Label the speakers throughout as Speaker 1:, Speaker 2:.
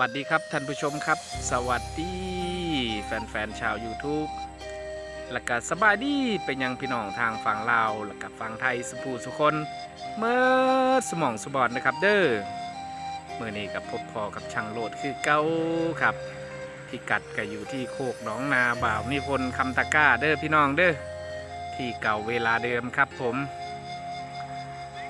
Speaker 1: สวัสดีครับท่านผู้ชมครับ สวัสดี แฟนๆชาว YouTube และก็สบายดีเป็นยังพี่น้องทางฝั่งลาวและก็ฝั่งไทยสุภูสุคนเมื่อสมองสบอดนะครับเด้อเมื่อนี้กับพบพอกับช่างโลดคือเก้าครับพิกัดก็อยู่ที่โคกหนองนาบ่าวนิพนธ์คำตะก้าเด้อพี่น้องเด้อที่เก่าเวลาเดิมครับผม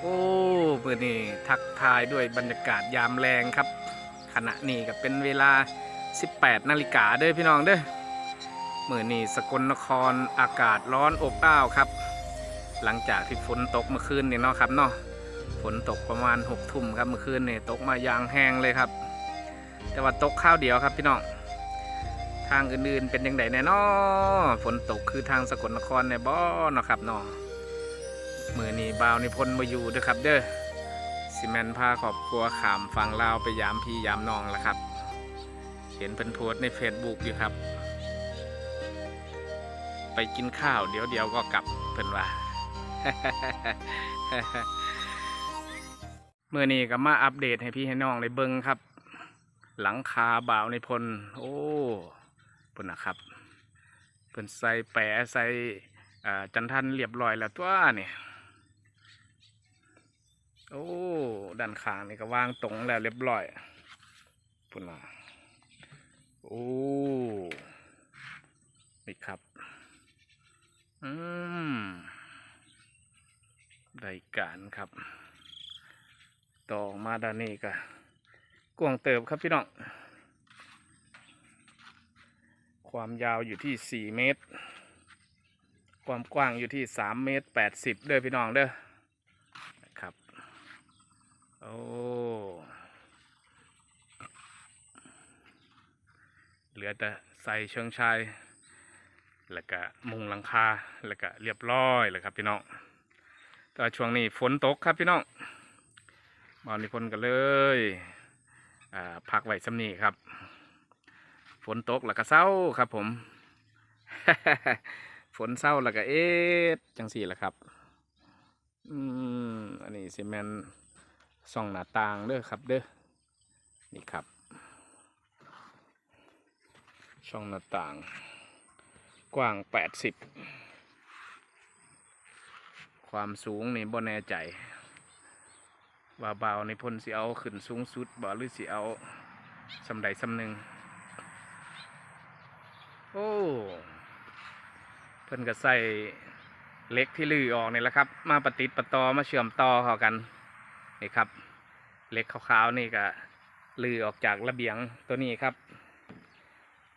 Speaker 1: โอ้เมื่อนี้ทักทายด้วยบรรยากาศยามแรงครับ ขณะนี้ก็เป็นเวลา 18 นาฬิกาเด้อพี่น้องเด้อมื่อนี้สกลนครอากาศร้อนอบอ้าวครับ หลังจากที่ฝนตกเมื่อคืนเนี่ยเนาะครับเนาะฝนตกประมาณ6ทุ่มครับเมื่อคืนเนี่ยตกมายางแห้งเลยครับ แต่ว่าตกข้าวเดียวครับพี่น้องทางอื่นๆเป็นยังไงแน่นอฝนตกคือทางสกลนครในบ่เนาะครับเนาะมื่อนี้บ่าวนิพนธ์มาอยู่เด้อครับเด้อ สิแมนพาครอบครัวขามฝั่งลาวไปยามพี่ยามน้องแล้วครับ เห็นเพิ่นโพสในเฟซบุ๊กอยู่ครับ ไปกินข้าวเดี๋ยวเดียวก็กลับเพิ่นว่าเมื่อนี้ก็มาอัปเดตให้พี่ให้น้องได้เบิ่งครับ หลังคาบ่าวในพลโอ้เพิ่นนะครับเพิ่นใส่แปะใส่จันทันเรียบร้อยแล้วตัวเนี่ย โอ้ด้านข้างนี่ก็วางตรงแล้วเรียบร้อยพุ่นมาโอ้นี่ครับ อืมได้การครับ ต่อมาด้านนี้ก็กวางเติบครับพี่น้อง ความยาวอยู่ที่4เมตร ความกว้างอยู่ที่3เมตร80เด้อพี่น้องเด้อ โอ้เหลือแต่ใส่เชิงชาย แล้วก็มุงหลังคา แล้วก็เรียบร้อยเลยครับพี่น้องแต่ช่วงนี้ฝนตกครับพี่น้องบอลนิพนธ์ก็เลยอ่าพักไว้สำนีครับ ฝนตกแล้วก็เศร้าครับผม ฝนเศร้าแล้วก็เอ๊ะจังสี่แหละครับ อืม อันนี้ซีเมนต์ ส่องหน้าต่างเด้อครับเด้อนี่ครับ ช่องหน้าต่าง กว้าง 80 ความสูงนี่บ่แน่ใจว่าเบาในพลสิเอาขึ้นสูงสุดบ่หรือสิเอาสำใดสำหนึ่งโอ้เพิ่นก็ใส่เล็กที่ลือออกนี่แหละครับ มาประติดปะต่อมาเชื่อมต่อเข้ากัน นี่ครับเหล็กขาวๆนี่ก็ลือออกจากระเบียงตัวนี้ครับ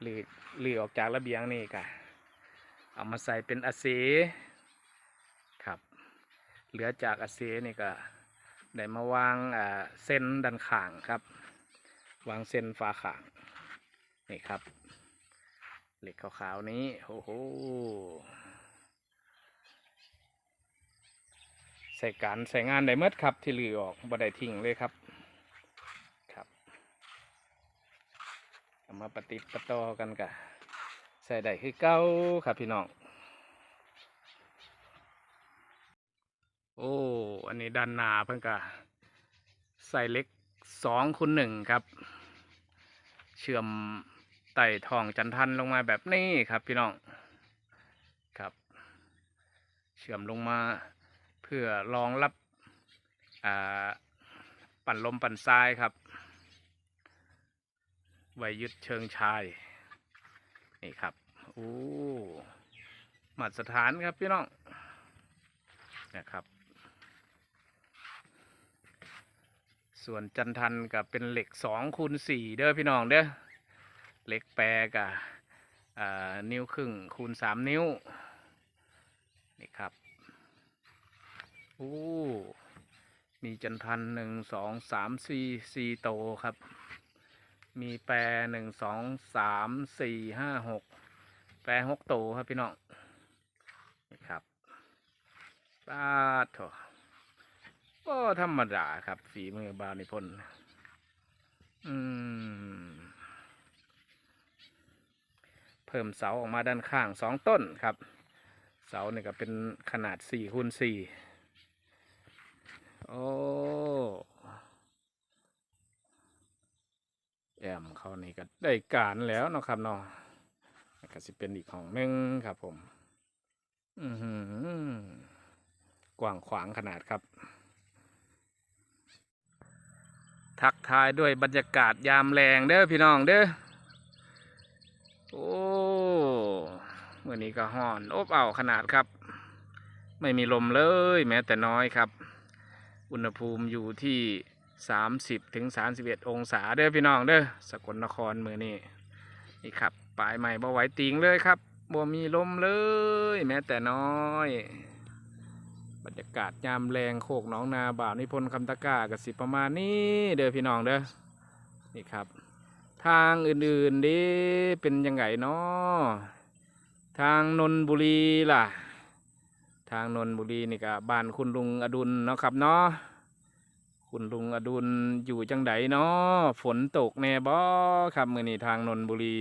Speaker 1: ลือลือออกจากระเบียงนี่ก็เอามาใส่เป็นอาเซครับ เหลือจากอาเซนี่ก็ได้มาวางเส้นด้านข้างครับ วางเส้นฝาขางนี่ครับ เหล็กขาวๆนี้โอ้โห ใส่การใส่งานได้เมดครับ ที่เหลือออกบ่ได้ทิ้งเลยครับครับมาปฏิปต่อกันกะใส่ได้คือเก้าครับพี่น้องโอ้อันนี้ด้านหน้าเพิ่งกะใส่เล็กสองคูณหนึ่งครับ เชื่อมไต่ทองจันทันลงมาแบบนี้ครับพี่น้องครับ เชื่อมลงมา พื่อรองรับปั่นลมปั่นทรายครับ ไว้ยึดเชิงชาย นี่ครับ โอ้มาตรฐานครับพี่น้อง นะครับ ส่วนจันทันกับเป็นเหล็กสองคูณสี่เด้อพี่น้องเด้อ เหล็กแปรกับนิ้วครึ่งคูณสามนิ้ว นี่ครับ โอ้ มีจันทันหนึ่งสองสามสี่สี่โตครับ มีแปรหนึ่งสองสามสี่ห้าหกแปรหกโตครับพี่น้องนี่ครับปาดโถก็ธรรมดาครับ ฝีมือบาวนิพนธ์อืม เพิ่มเสาออกมาด้านข้างสองต้นครับ เสาเนี่ยก็เป็นขนาดสี่คูณสี่ โอ้แอมเขานี่ก็ได้การแล้วเนาะครับเนาะก็สิเป็นอีกของหนึ่งครับผม อือกว้างขวางขนาดครับ ทักทายด้วยบรรยากาศยามแรงเด้อพี่น้องเด้อ โอ้เมื่อนี้ก็ห่อน อบอ้าวขนาดครับ ไม่มีลมเลยแม้แต่น้อยครับ อุณหภูมิอยู่ที่ 30ถึง31 องศาเด้อพี่น้องเด้อสกลนครมือนี้นี่ครับปลายใหม่บ่ไหวติงเลยครับบ่มีลมเลย แม้แต่น้อย บรรยากาศยามแรงโคกน้องนาบ่าวนิพนธ์คำตะกร้ากับสิประมาณนี้เด้อพี่น้องเด้อนี่ครับ ทางอื่นๆดิเป็นยังไงเนาะทางนนบุรีล่ะ ทางนนบุรีนี่ก็บ้านคุณลุงอดุลเนาะครับเนาะคุณลุงอดุลอยู่จังไดเนาะฝนตกแน่บ่ครับมือนี้ทางนนบุรี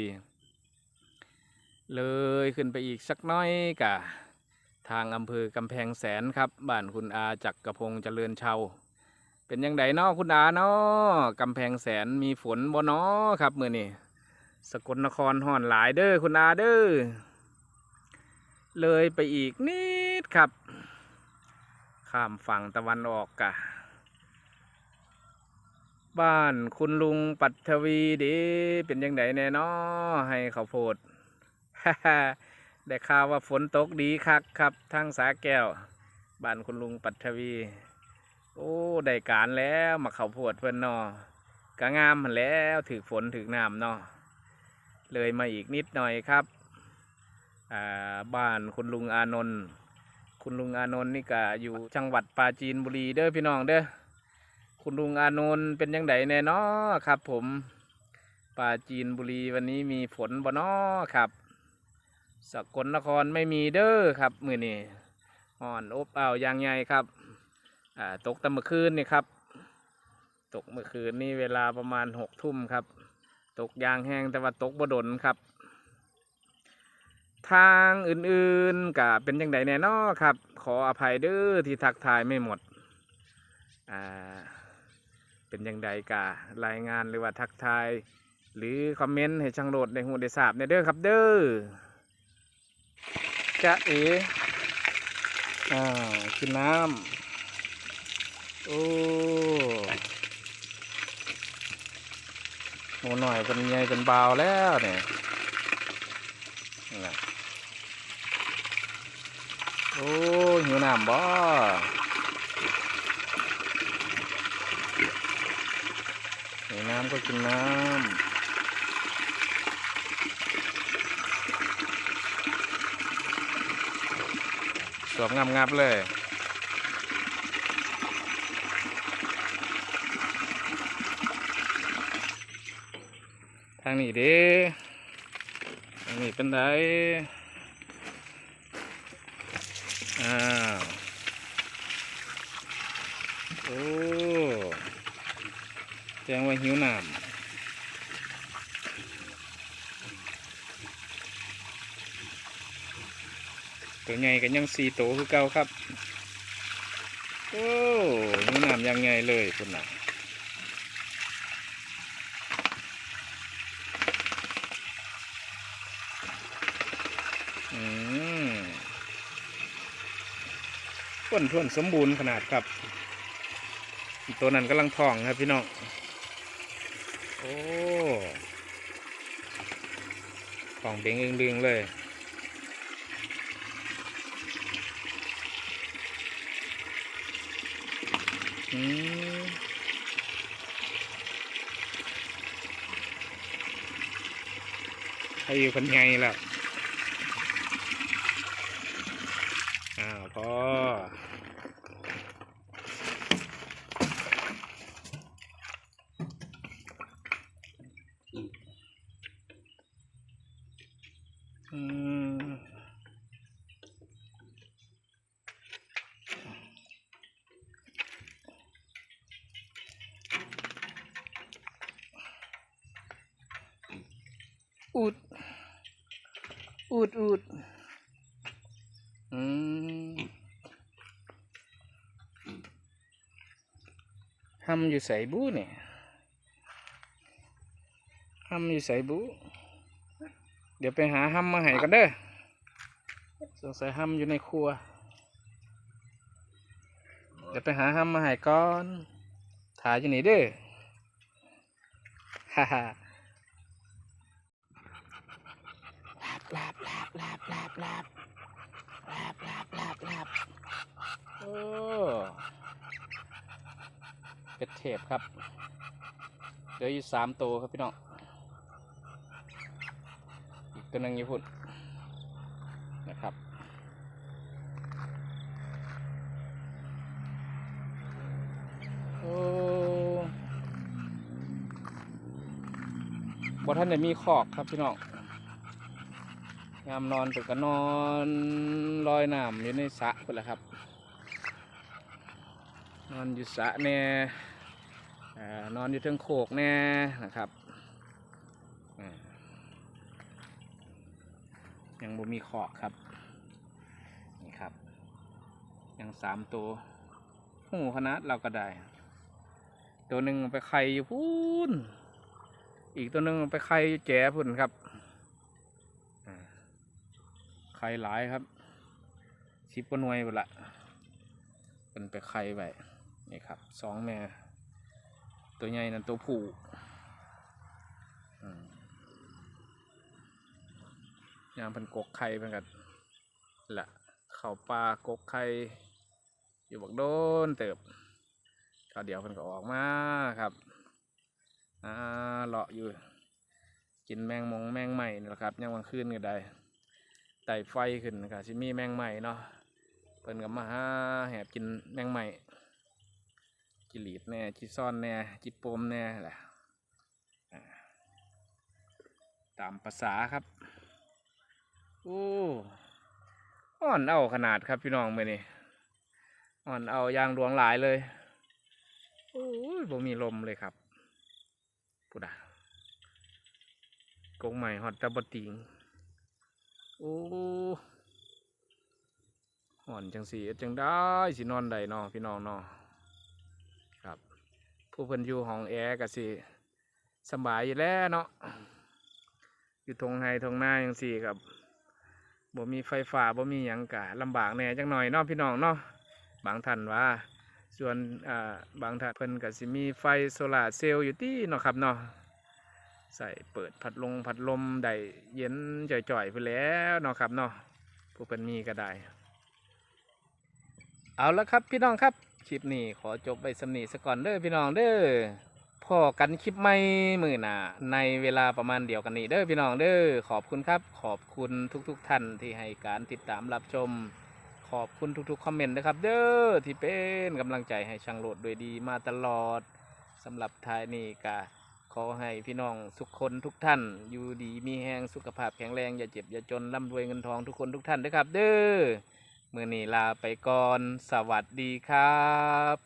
Speaker 1: เลยขึ้นไปอีกสักน้อยกะทางอำเภอกำแพงแสนครับบ้านคุณอาจักกระพงเจริญเชาเป็นยังไงเนาะคุณอาเนาะกำแพงแสนมีฝนบ่เนาะครับมือนี้สกลนครห่อนหลายเด้อคุณอาเด้อเลยไปอีกนิด ครับ ข้ามฝั่งตะวันออกกะ บ้านคุณลุงปัทวีดีเป็นยังไงแน่เนาะให้เขาวโพดได้ข่าวว่าฝนตกดีคักครับทางสาแก้ว บ้านคุณลุงปัทวี โอ้ได้การแล้วมาเขาวโพดเพื่อนเนอกะงามหันแล้วถือฝนถือน้ำเนาะเลยมาอีกนิดหน่อยครับอ่าบ้านคุณลุงอานนท์ คุณลุงอานนท์นี่ก็อยู่จังหวัดปราจีนบุรีเด้อพี่น้องเด้อคุณลุงอานนท์เป็นยังไงแน่นาะครับ ผมปราจีนบุรีวันนี้มีฝนบ่นาะครับสกลนครไม่มีเด้อครับ มือนี้อ่อนอบอ้าวยางใหญ่ครับอ่าตกแต่เมื่อคืนนี่ครับ ตกเมื่อคืนนี่เวลาประมาณหกทุ่มครับ ตกยางแห้งแต่ว่าตกบ่ดนครับ ทางอื่นๆก็เป็นยังไงแน่นอครับ ขออภัยเด้อที่ทักทายไม่หมดอ่าเป็นยังไงการายงานหรือว่าทักทาย หรือคอมเมนต์ให้ช่างโหลดในหูได้ทราบในเด้อครับเด้อจะเอ๋อ่ากินน้ำโอ้โหหน่อยเป็นใหญ่เป็นเบาแล้วเนี่ยนี่นะ โอ้หิวน้ำบ่หิวน้ำก็กินน้ำสวมงับๆเลยทางนี้เด้ทางนี้เป็นไดอ้าวโอ้ แจ้งว่าหิวน้ำตัวใหญ่กันยังสี่โตคือเก่าครับ โอ้หิวน้ำยังไงเลยคุณน่ะอืมต้นทวนสมบูรณ์ขนาดครับ ตัวนั้นกำลังท้องครับพี่น้อง โอ้ของเบ่งอึงดึงๆเลย อืมให้อยู่คนไงล่ะ อ้าวพออืม อูด อูดอูดอืมทำอยู่ใส่บูเนี่ยห้ำอยู่ใส่บุเดี๋ยวไปหาห้ำมาให้กันเด้อสงสัยห้ำอยู่ในครัว เดี๋ยวไปหาห้ำมาให้ก่อนถ่ายอยู่นี่เด้อฮ่าฮ่า ลาบลาบลาบลาบลาบลาบลาบเออเป็ดเทปครับเหลืยอยู่สามตัวครับพี่น้อง อีกตัวหนึงอยู่พุ่นนะครับโอ้บ่ท่านเนี่ยมีคอกครับพี่น้อง ยามนอนตึกก็นอนลอยน้ำอยู่ในสระพุ่นแหละครับ นอนอยู่สระแน่อ่านอนอยู่เทิงโขกแน่นะครับยังบ่มีขอกครับ นี่ครับ ยังสามตัวหูขนาดเราก็ได้ ตัวหนึ่งไปไข่อยู่พูนอีกตัวหนึ่งไปไข่อยู่แจ๋พุ่นครับ ไข่หลายครับสิบกว่าหน่วยหมดละเป็นไปไข่ไปนี่ครับสองแม่ ตัวใหญ่นั่นตัวผู้ยามเพันกกไข่เพิ่นกันละเข่าปลากกไข่อยู่บักโดนเติบก็เดี๋ยวเพิ่นก็ออกมาครับอ่าเลาะอยู่ กินแมงมงแมงใหม่นี่แหละครับยังวันคืนก็ได้ ไต่ไฟขึ้นก็สิมีแมงใหม่เนาะเพิ่นก็มาหาแหบกินแมงใหม่จิลีดแน่จิซ่อนแน่จิปมแน่แหละตามภาษาครับโอ้อ่อนเอาขนาดครับพี่น้องเมื่อนี่อ่อนเอายางหลวงหลายเลยโอ้ยบ่มีลมเลยครับพุดอะกงใหม่ฮอตตะบติง โอ้ห่อนจังสีจังได้สินอนใดเนอพี่น้องเนอครับ ผู้เพิ่นอยู่ห้องแอร์ก็สิสบายอยู่แล้วเนาะอยู่ทงไฮทงหน้าจังสี่ครับบ่มีไฟฟ้าบ่มีหยังกะลำบากแน่จังหน่อยเนาะพี่น้องเนาะบางท่านว่า ส่วนอ่าบางท่านเพิ่นก็สิมีไฟโซลาร์เซลล์อยู่ที่เนาะครับเนาะ ใส่เปิดพัดลมพัดลมได้เย็นจ่อยๆไปแล้วเนาะครับเนาะผู้เพิ่นมีก็ได้ เอาละครับพี่น้องครับ คลิปนี้ขอจบไปสำนีสก่อนเด้อพี่น้องเด้อพอกันคลิปใหม่มือหนาในเวลาประมาณเดียวกันนี้เด้อพี่น้องเด้อขอบคุณครับ ขอบคุณทุกๆทท่านที่ให้การติดตามรับชม ขอบคุณทุกๆคอมเมนต์นะครับ เด้อที่เป็นกำลังใจให้ช่างโหลดโดยดีมาตลอดสำหรับท้ายนี้ก็ ขอให้พี่น้องทุกคนทุกท่าน อยู่ดีมีแหงสุขภาพแข็งแรง อย่าเจ็บ อย่าจนร่ำรวยเงินทองทุกคนทุกท่านนะครับ เด้อมือนี้ลาไปก่อน สวัสดีครับ